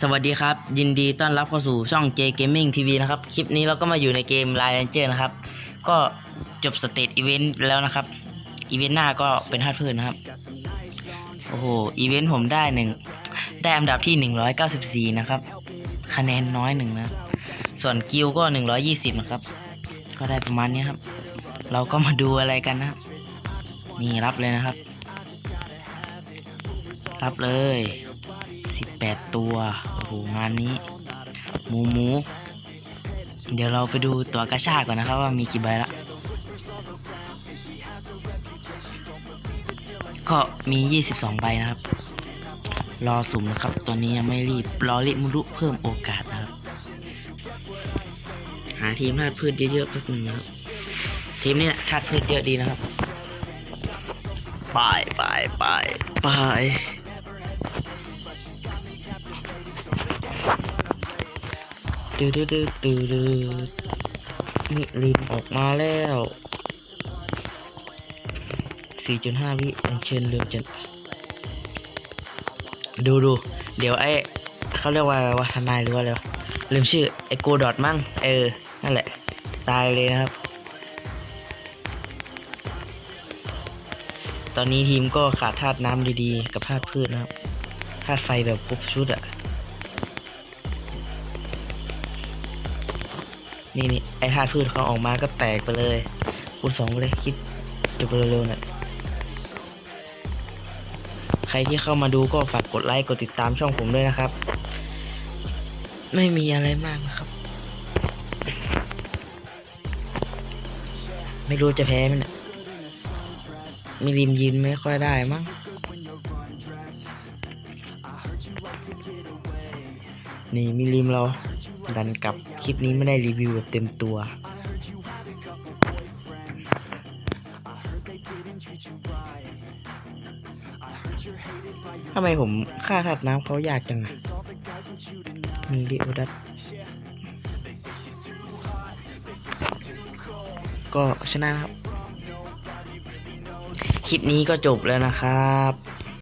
สวัสดีครับ ยินดีต้อนรับเข้าสู่ช่อง J Gaming TV นะครับ คลิปนี้เราก็มาอยู่ในเกม Line Ranger นะครับ ก็จบสเตจอีเวนต์แล้วนะครับ อีเวนต์หน้าก็เป็นฮัทพืชนะครับ โอ้โห อีเวนต์ผมได้หนึ่งได้อันดับที่ 194 นะครับ คะแนนน้อยหนึ่งนะ ส่วนกิลก็ 120 นะครับ ก็ได้ประมาณนี้ครับ เราก็มาดูอะไรกันนะครับนี่รับเลยนะครับ รับเลย 18 ตัว โอ้โห งานนี้ หมูหมู เดี๋ยวเราไปดูตัวกระชากก่อนนะครับว่ามีกี่ใบละ ก็มี 22 ใบนะครับ รอสุ่มนะครับ ตัวนี้ยังไม่รีบ รอรีบมุรุเพิ่มโอกาสนะครับ หาทีมธาตุพืชเยอะๆแป๊บนึงนะครับ ทีมนี้ธาตุพืชเยอะดีนะครับ ไปไปไปไป ดืดดืดดืดดืดนี่ลินออกมาแล้ว 4.5 วิอัญเชิญเรือจันดูดู เดี๋ยวไอ้เขาเรียกว่าอะไรวะทนายหรือว่าอะไรวะลืมชื่อไอ้โกดอดมั้งเออ นั่นแหละ ตายเลยนะครับ ตอนนี้ทีมก็ขาดธาตุน้ำดีๆ กับธาตุพืชนะครับธาตุไฟแบบครบชุดอะ นี่นี่ไอธาตุพืชเขาออกมาก็แตกไปเลยคูณสองเลยคิดจบเร็วๆหน่อยใครที่เข้ามาดูก็ฝากกดไลค์กดติดตามช่องผมด้วยนะครับ ไม่มีอะไรมากนะครับ ไม่รู้จะแพ้ไหมเนะมีริมยินไม่ค่อยได้มั้งนี่มีริมเรา ดันกับคลิปนี้ไม่ได้รีวิวแบบเต็มตัว ทำไมผมค่าถัดน้ำเขายากจังอะมีริโอดัตก็ชนะครับ คลิปนี้ก็จบแล้วนะครับ